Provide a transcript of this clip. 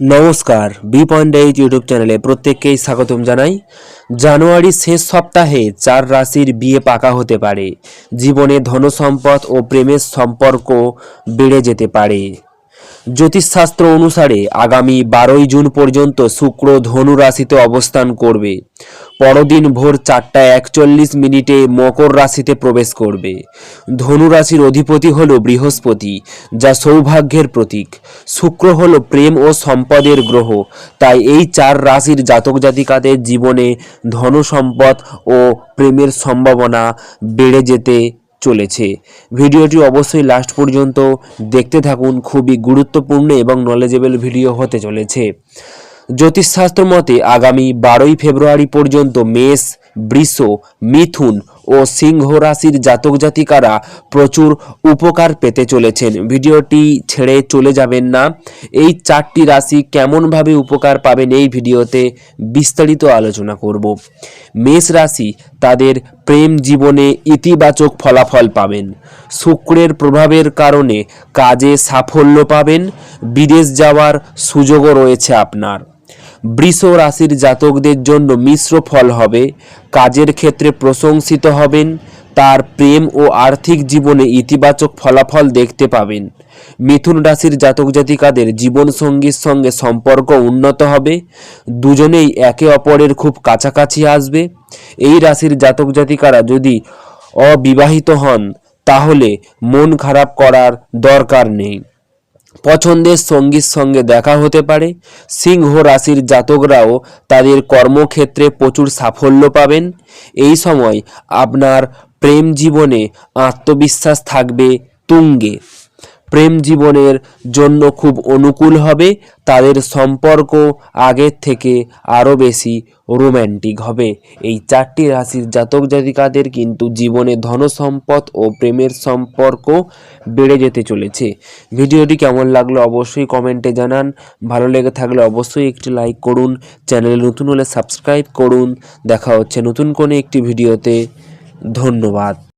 নমস্কার, B point eight YouTube চ্যানেলে প্রত্যেককেই স্বাগতম জানাই। জানুয়ারির শেষ সপ্তাহে চার রাশির বিয়ে পাকা হতে পারে। জীবনে ধনসম্পদ ও প্রেমের সম্পর্ক বেড়ে যেতে পারে। জ্যোতিষশাস্ত্র অনুসারে আগামী বারোই জুন পর্যন্ত শুক্র ধনু রাশিতে অবস্থান করবে। পরদিন ভোর চারটা একচল্লিশ মিনিটে মকর রাশিতে প্রবেশ করবে। ধনু রাশির অধিপতি হল বৃহস্পতি, যা সৌভাগ্যের প্রতীক। শুক্র হল প্রেম ও সম্পদের গ্রহ, তাই এই চার রাশির জাতক জাতিকাদের জীবনে ধন সম্পদ ও প্রেমের সম্ভাবনা বেড়ে যেতে চলেছে। ভিডিওটি অবশ্যই লাস্ট পর্যন্ত দেখতে থাকুন, খুবই গুরুত্বপূর্ণ এবং নলেজেবল ভিডিও হতে চলেছে। জ্যোতিষশাস্ত্র মতে আগামী বারোই ফেব্রুয়ারি পর্যন্ত মেষ, বৃষ, মিথুন ও সিংহ রাশির জাতক জাতিকারা প্রচুর উপকার পেতে চলেছেন। ভিডিওটি ছেড়ে চলে যাবেন না। এই চারটি রাশি কেমনভাবে উপকার পাবেন এই ভিডিওতে বিস্তারিত আলোচনা করব। মেষ রাশি তাদের প্রেম জীবনে ইতিবাচক ফলাফল পাবেন। শুক্রের প্রভাবের কারণে কাজে সাফল্য পাবেন। বিদেশ যাওয়ার সুযোগও রয়েছে আপনার। বৃষ রাশির জাতকদের জন্য মিশ্র ফল হবে, কাজের ক্ষেত্রে প্রশংসিত হবেন, তার প্রেম ও আর্থিক জীবনে ইতিবাচক ফলাফল দেখতে পাবেন। মিথুন রাশির জাতক জাতিকাদের জীবনসঙ্গীর সঙ্গে সম্পর্ক উন্নত হবে, দুজনেই একে অপরের খুব কাছাকাছি আসবে। এই রাশির জাতক জাতিকারা যদি অবিবাহিত হন, তাহলে মন খারাপ করার দরকার নেই। পছন্দের সঙ্গীর সঙ্গে দেখা হতে পারে। সিংহ রাশির জাতকরাও তাদের কর্মক্ষেত্রে প্রচুর সাফল্য পাবেন। এই সময় আপনার প্রেম জীবনে আত্মবিশ্বাস থাকবে তুঙ্গে। প্রেম জীবনের জন্য খুব অনুকূল হবে, তাদের সম্পর্ক আগের থেকে আরও বেশি রোম্যান্টিক হবে। এই চারটি রাশির জাতক জাতিকাদের কিন্তু জীবনে ধনসম্পদ ও প্রেমের সম্পর্ক বেড়ে যেতে চলেছে। ভিডিওটি কেমন লাগল অবশ্যই কমেন্টে জানান। ভালো লেগে থাকলে অবশ্যই একটি লাইক করুন, চ্যানেলে নতুন হলে সাবস্ক্রাইব করুন। দেখা হচ্ছে নতুন কোনো একটি ভিডিওতে। ধন্যবাদ।